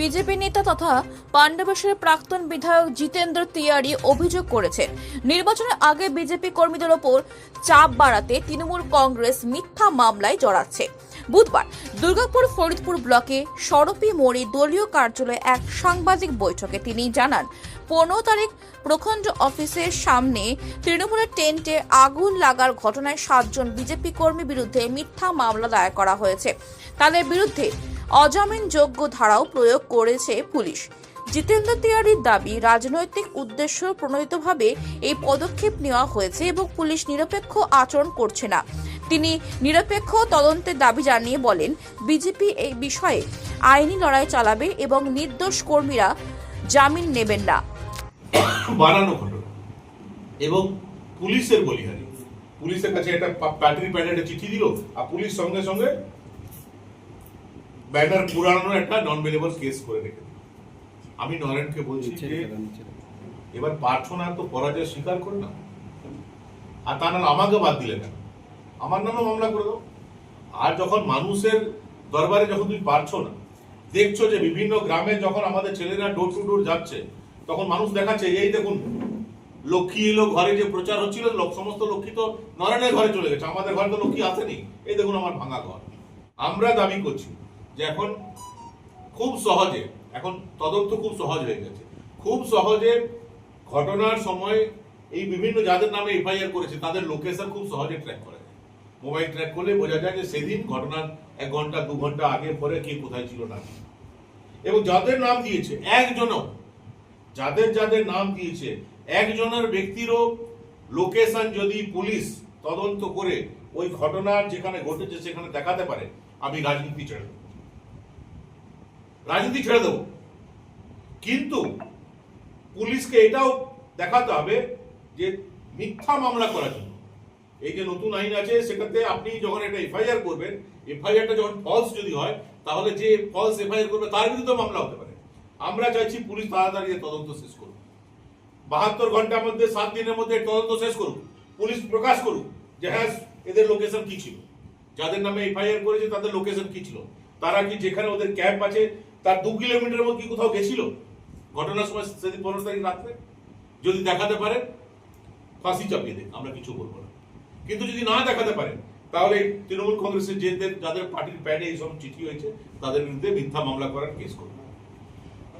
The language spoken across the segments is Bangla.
বিজেপি নেতা তথা পাণ্ডবেশ্বর প্রাক্তন বিধায়ক জিতেন্দ্র তিয়ারি অভিযোগ করেছেন নির্বাচনের আগে বিজেপি কর্মীদের ওপর চাপ বাড়াতে তৃণমূল কংগ্রেস মিথ্যা মামলায় জড়াচ্ছে। বুধবার দুর্গাপুর ফরিদপুর ব্লকে সরপি মোড়ে দলীয় কার্যালয়ে এক সাংবাদিক বৈঠকে তিনি জানান, পনেরো তারিখ প্রখণ্ড অফিসের সামনে তৃণমূলের টেন্টে আগুন লাগার ঘটনায় সাতজন বিজেপি কর্মী বিরুদ্ধে মিথ্যা মামলা দায়ের করা হয়েছে। তাদের বিরুদ্ধে অজামিনযোগ্য ধারাও প্রয়োগ করেছে পুলিশ। জিতেন্দ্র তিওয়ারির দাবি, রাজনৈতিক উদ্দেশ্য প্রণোদিতভাবে এই পদক্ষেপ নেওয়া হয়েছে এবং পুলিশ নিরপেক্ষ আচরণ করছে না। তিনি নিরপেক্ষ তদন্তের দাবি জানিয়ে বলেন, বিজেপি এই বিষয়ে আইনি লড়াই চালাবে এবং নির্দোষ কর্মীরা জামিন নেবেন না। বানানো ঘটনা এবং পুলিশের বলিহারি পুলিশের কাছে একটা প্যাটারি প্যাডের চিঠি দিল, আর পুলিশ সঙ্গে সঙ্গে ব্যানার পুরানো একটা নন বেলেবল কেস করে রেখে দিল। আমি নরেনকে বলছি যে এবার পারছ না তো পরাজয় স্বীকার করে না আর তা না আমাকে বাদ দিলে কেন? আমার নামে মামলা করে দাও। আর যখন মানুষের দরবারে যখন তুমি পারছ না দেখছ যে বিভিন্ন গ্রামে যখন আমাদের ছেলেরা ডোর টু ডোর যাচ্ছে তখন মানুষ দেখাচ্ছে এই দেখুন লক্ষ্মী এলো ঘরে যে প্রচার হচ্ছিল লোক সমস্ত লক্ষ্মী তো নরেনের ঘরে চলে গেছে আমাদের ঘরে তো লক্ষ্মী আসেনি। এই দেখুন আমার ভাঙা ঘর। আমরা দাবি করছি যে এখন খুব সহজে, এখন তদন্ত খুব সহজ হয়ে গেছে। খুব সহজে ঘটনার সময় এই বিভিন্ন যাদের নামে এফআইআর করেছে, তাদের লোকেশন খুব সহজে ট্র্যাক করা যায়। মোবাইল ট্র্যাক করলে বোঝা যায় যে সেদিন ঘটনার এক ঘণ্টা, দু ঘণ্টা আগে পরে কে কোথায় ছিল না এবং যাদের নাম দিয়েছে, একজনও, যাদের যাদের নাম দিয়েছে, একজনের ব্যক্তিরও লোকেশন যদি পুলিশ তদন্ত করে ওই ঘটনার যেখানে ঘটেছে সেখানে দেখাতে পারে, আমি রাজনীতি ছেড়ে রাজনীতি ছেড়ে দেবো। কিন্তু পুলিশকে এটাও দেখাতে হবে যে মিথ্যা মামলা করার জন্য। এই যে নতুন আইন আছে, সেটাতে আপনি যখন একটা এফআইআর করবেন, এফআইআরটা যখন ফলস যদি হয়, তাহলে যে ফলস এফআইআর করবে, তার বিরুদ্ধে মামলা হতে পারে। আমরা চাইছি পুলিশ তাড়াতাড়ি তদন্ত শেষ করুক। বাহাত্তর ঘণ্টার মধ্যে, সাত দিনের মধ্যে তদন্ত শেষ করুক। পুলিশ প্রকাশ করুক যে হ্যাঁ এদের লোকেশন কি ছিল। যাদের নামে এফআইআর করেছে, তাদের লোকেশন কি ছিল? তারা কি যেখানে ওদের ক্যাম্প আছে তার দু কিলোমিটারের মধ্যে কি কোথাও গেছিল? ঘটনার সময় সেদিন পনেরো তারিখ রাত্রে? যদি দেখাতে পারেন, ফাঁসি চাপিয়ে দেন, আমরা কিছু বলব না। কিন্তু যদি না দেখাতে পারেন, তাহলে তৃণমূল কংগ্রেসের যে যাদের পার্টির প্যাডে এইসব চিঠি হয়েছে, তাদের বিরুদ্ধে মিথ্যা মামলা করার কেস করব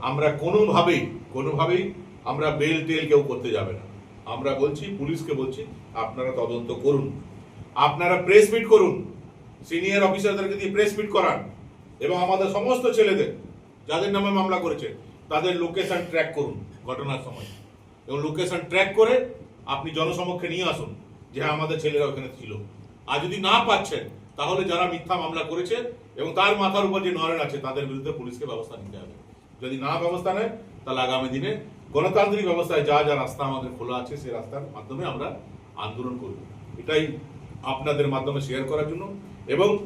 আমরা কোনোভাবেই কোনোভাবেই আমরা বেল টেল কেউ করতে যাবে না। আমরা বলছি, পুলিশকে বলছি, আপনারা তদন্ত করুন। আপনারা প্রেস মিট করুন। সিনিয়র অফিসারদেরকে দিয়ে প্রেস মিট করান। এবং আমাদের সমস্ত ছেলেদের যাদের নামে মামলা করেছে, তাদের লোকেশন ট্র্যাক করুন ঘটনার সময়। এবং লোকেশন ট্র্যাক করে আপনি জনসমক্ষে নিয়ে আসুন যে হ্যাঁ আমাদের ছেলেরা ওখানে ছিল। আর যদি না পাচ্ছেন, তাহলে যারা মিথ্যা মামলা করেছে এবং তার মাথার উপর যে নরেন আছে, তাদের বিরুদ্ধে পুলিশকে ব্যবস্থা নিতে হবে। যদি না ব্যবস্থা নেয়, তাহলে আগামী দিনে গণতান্ত্রিক ব্যবস্থায় যা যা রাস্তা আমাদের খোলা আছে, সেই রাস্তার মাধ্যমে আমরা আন্দোলন করব। এটাই আপনাদের মাধ্যমে শেয়ার করার জন্য। এবং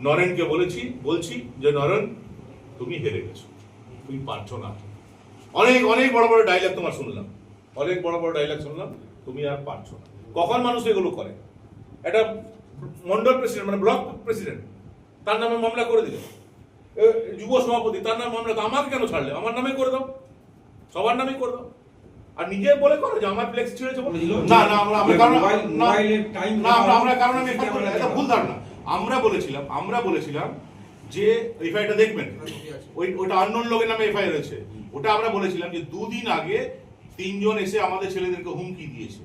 নরেনকে বলেছি, বলছি যে নরেন তুমি হেরে গেছো। তুমি পারছ না। অনেক অনেক বড় বড় ডায়লগ তোমার শুনলাম। অনেক বড় বড় ডায়লগ শুনলাম তুমি আর পারছ না। কখন মানুষ এগুলো করে? একটা মন্ডল প্রেসিডেন্ট মানে ব্লক প্রেসিডেন্ট তার নামে মামলা করে দিলে। যুব সভাপতি তার নামে মামলা আমাকে কেন ছাড়লে? আমার নামে করে দাও। সবার নামেই করে দাও। আর নিজে বলে করো যে আমার ফ্লেক্স ছিঁড়েছে না না আমরা আমরা কারণ না, আমরা আমরা কারণ আমি এটা ভুল ধারণা। আমরা বলেছিলাম আমরা বলেছিলাম যে এফআইআরটা দেখবেন, ওই, ওটা আননোন লোকের নামে এফআইআর হয়েছে ওটা আমরা বলেছিলাম যে দুদিন আগে তিনজন এসে আমাদের ছেলেদেরকে হুমকি দিয়েছে।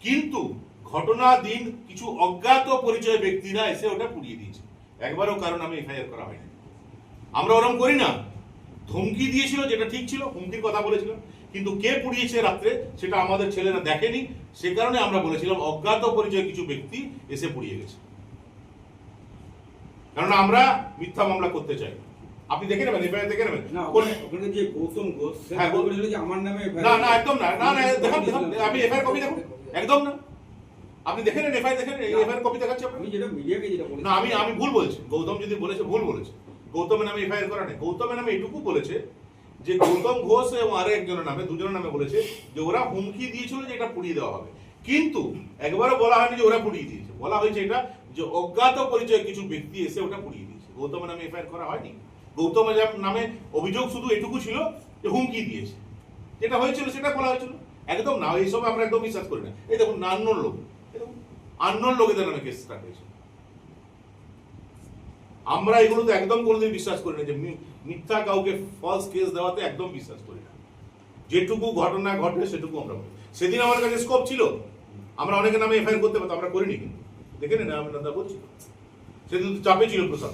কিন্তু ঘটনা দিন কিছু অজ্ঞাত পরিচয় ব্যক্তিরা এসে ওটা পুড়িয়ে দিয়েছে। একবারও কারণ আমি এফআইআর করা হয়নি। আমরা ওরকম করি না। ধমকি দিয়েছিল, যেটা ঠিক ছিল, হুমকির কথা বলেছিলাম। কিন্তু কে পুড়িয়েছে রাত্রে, সেটা আমাদের ছেলেরা দেখেনি। সে কারণে আমরা বলেছিলাম, অজ্ঞাত পরিচয় কিছু ব্যক্তি এসে পুড়িয়ে গেছে। কারণ আমরা মিথ্যা মামলা করতে চাই। আপনি দেখে নেবেন এফআইআর দেখে নেবেন। ওখানে যে গৌতম ঘোষ হ্যাঁ, যে আমার নামে না না একদম না। না না দেখান দেখান আপনি এফআইআর কপি দেখুন। একদম না। আপনি দেখে নেন এফআইআর দেখেন এফআইআর কপি দেখাচ্ছি। আমি যেটা মিডিয়াকে যেটা না আমি আমি ভুল বলছি। গৌতম যদি বলেছে ভুল বলেছে। গৌতমের নামে এফআইআর করা নেই। গৌতমের নামে এটুকু বলেছে যে গৌতম ঘোষ এবং আরও একজনের নামে দুজনের নামে বলেছে যে ওরা হুমকি দিয়েছিল যে এটা পুড়িয়ে দেওয়া হবে। কিন্তু একবারও বলা হয়নি যে ওরা পুড়িয়ে দিয়েছে। বলা হয়েছে এটা যে অজ্ঞাত পরিচয় কিছু ব্যক্তি এসে ওটা পুড়িয়ে দিয়েছে। গৌতমের নামে এফআইআর করা হয়নি। গৌতম নামে অভিযোগ শুধু এটুকু ছিল যে হুমকি দিয়েছে। যেটা হয়েছিল সেটা বলা হয়েছিল। একদম না, এইসব আমরা একদম বিশ্বাস করি না। এই দেখুন আন্নোর লোক। আন্নোর লোকেদের নামে কেস স্টার্ট হয়েছে। আমরা এগুলো তো একদম কোনোদিন বিশ্বাস করি না যে মিথ্যা কাউকে ফলস কেস দেওয়াতে একদম বিশ্বাস করি না। যেটুকু ঘটনা ঘটে সেটুকু আমরা সেদিন আমার কাছে স্কোপ ছিল। আমরা অনেকের নামে এফআইআর করতে পারতাম, আমরা করিনি কিন্তু। দেখে নিন আমি দাদা বলছি সেদিন তো চাপে ছিল ওটা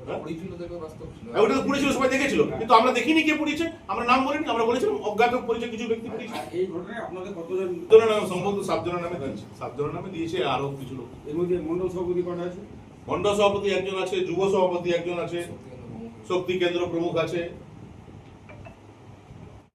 ওটা হ্যাঁ? পরিচিত দেখবে বাস্তব ছিল। আর ওটা তো পুড়েছিল সবাই দেখেছিল। কিন্তু আমরা দেখিনি কে পুড়িয়েছে আমরা নাম বলিনি আমরা বলেছিলাম অজ্ঞাত পরিচয় কিছু ব্যক্তি পুড়িয়েছে। এই ঘটনায় আপনাদের কতজন নামে সম্ভবত সাতজনের নামে দিয়েছে। সাতজনের নামে দিয়েছে আরও কিছু লোক। এর মধ্যে মন্ডল সভাপতি কটা আছে? মন্ডল সভাপতি একজন আছে যুব সভাপতি একজন আছে শক্তি কেন্দ্র প্রমুখ আছে।